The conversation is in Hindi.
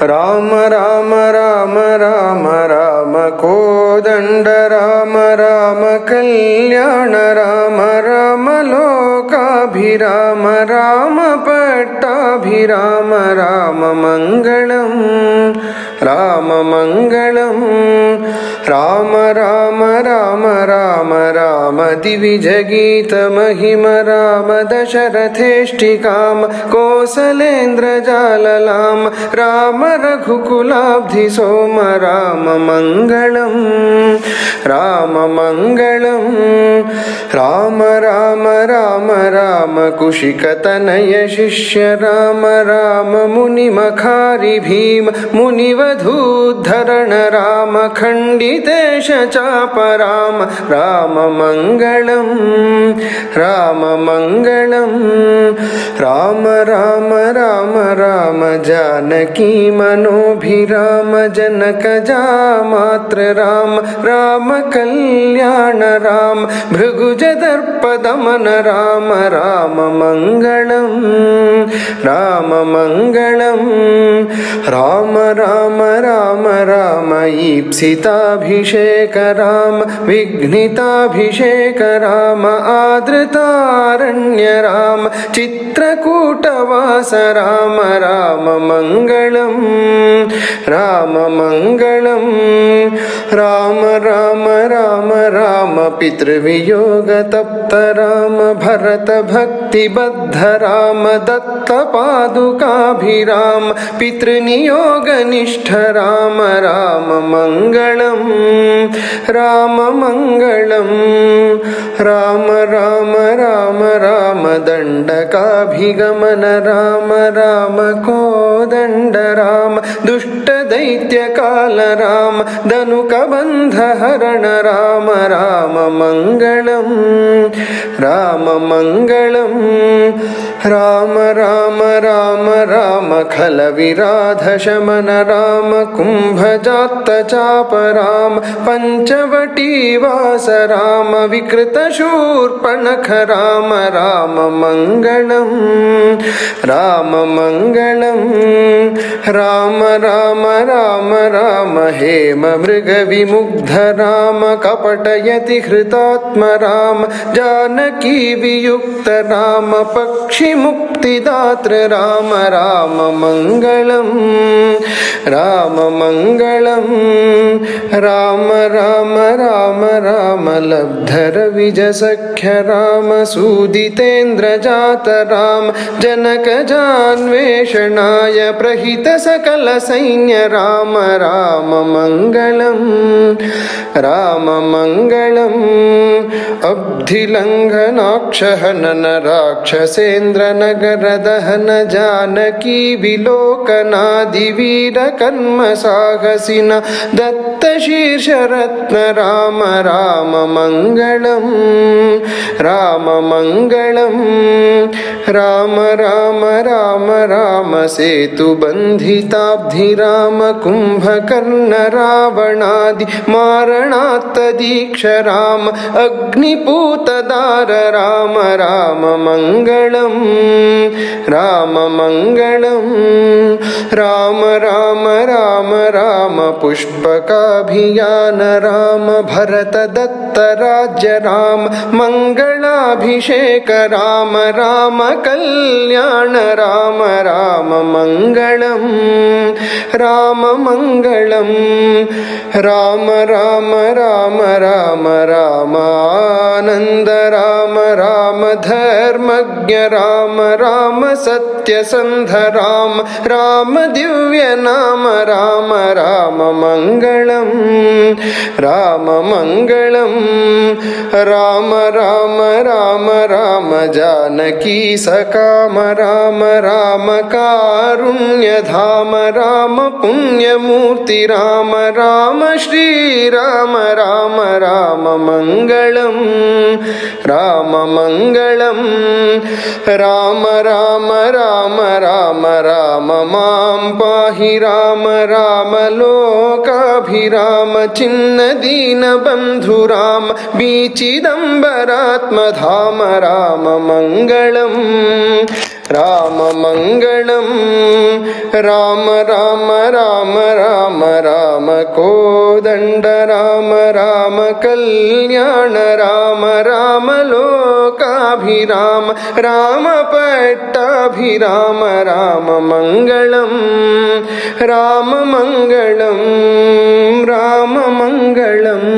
राम राम राम राम राम कोदण्ड राम राम कल्याण राम राम लोकाभिराम राम पट्टाभिराम राम मङ्गलम् राम मङ्गलम् राम राम राम राम राम दिविजगीतमहिम राम दशरथेष्टिकां कोसलेन्द्रजाललां राम रघुकुलाब्धि सोम राम मङ्गलम् राम राम राम राम राम कुशिकतनय शिष्य, राम राम मुनिमखारि भीम, मुनिवधूद्धरण राम, खण्डितेश चाप राम राम मङ्गलम् राम मङ्गलम् राम राम राम राम जानकी मनोभिराम, जनक जामात्र राम राम कल्याण राम भृगुजदर्पदमन राम राम मङ्गलम् राम मङ्गलम् राम राम राम राम, ईप्सिताभिषेक राम, विघ्निताभिषेक അഭിഷേക രാമ ആദൃതാരണ്യ രാമ ചിത്രകൂട്ടവാസ രാമ രാമ മംഗളം രാമ മംഗളം രാമ राम पितृवियोगतप्त राम भरत भक्तिबद्ध राम, दत्तपादुकाभिराम। पितृनियोगनिष्ठ राम राम मङ्गलम् राम मङ्गलम् राम राम राम राम। दण्डकाभिगमन राम राम कोदण्ड राम दुष्टदैत्यकाल राम धनुकबन्धहरण राम राम मङ्गलम् राम मङ्गलम् राम राम राम राम खलविराधशमन राम कुम्भजात्तचाप राम पञ्चवटीवास राम विकृतशूर्पणख राम राम मङ्गलम् राम मङ्गलम् राम राम राम राम, हेम मृगविमुग्ध राम, कपटयति हृतात्म, राम, जानकी वियुक्त, राम पक्षिमुक्तिदात्र राम राम मङ्गलम् राम मङ्गलम् राम राम राम राम लब्धरविजसख्य राम सूदितेन्द्रजात राम जनकजान्वेषणाय प्रहित सकल सैन्य राम राम मङ्गलम् राम मङ्गलम् अब्धिलङ्घनाक्षहनन राक्षसेन्द्रनगर दहन जानकी विलोकनादिवीरकर्म साहसिन दत्तशीर्षरत्न राम राम मङ्गलम् राम राम राम राम सेतुबन्धिताब्धि राम कुम्भकर्ण रावणादि मारणात्तदीक्ष राम अग्निपूतदार राम राम मङ्गलम् राम मङ्गलम् राम राम राम राम पुष्पकाभियान राम भरत दत्त राज्य राम मङ्गलाभिषेक राम राम कल्याण राम राम मङ्गलम् राम मङ्गलम् राम राम राम राम रामानन्द राम राम धर्मज्ञ राम राम सत्यसन्ध राम राम दिव्य नाम राम राम मङ्गलम् राम मङ्गलम् राम राम राम राम जानकी सकाम राम राम कारुण्यधाम राम पुण्यमूर्ति राम राम श्रीराम राम राम मङ्गलम् राम मङ्गलम् राम राम राम राम राम मां पाहि राम राम लोकाभिराम छिन्नदीनबन्धु राम बीचिदम्बरात्मधाम राम ராமமங்களம் ராமமங்களம் ராம ராம ராம ராம ராம கோதண்ட ராம ராம கல்யாண ராம ராம லோகாபிராம ராம பட்டாபிராம ராம மங்களம் ராம மங்களம் ராம மங்களம்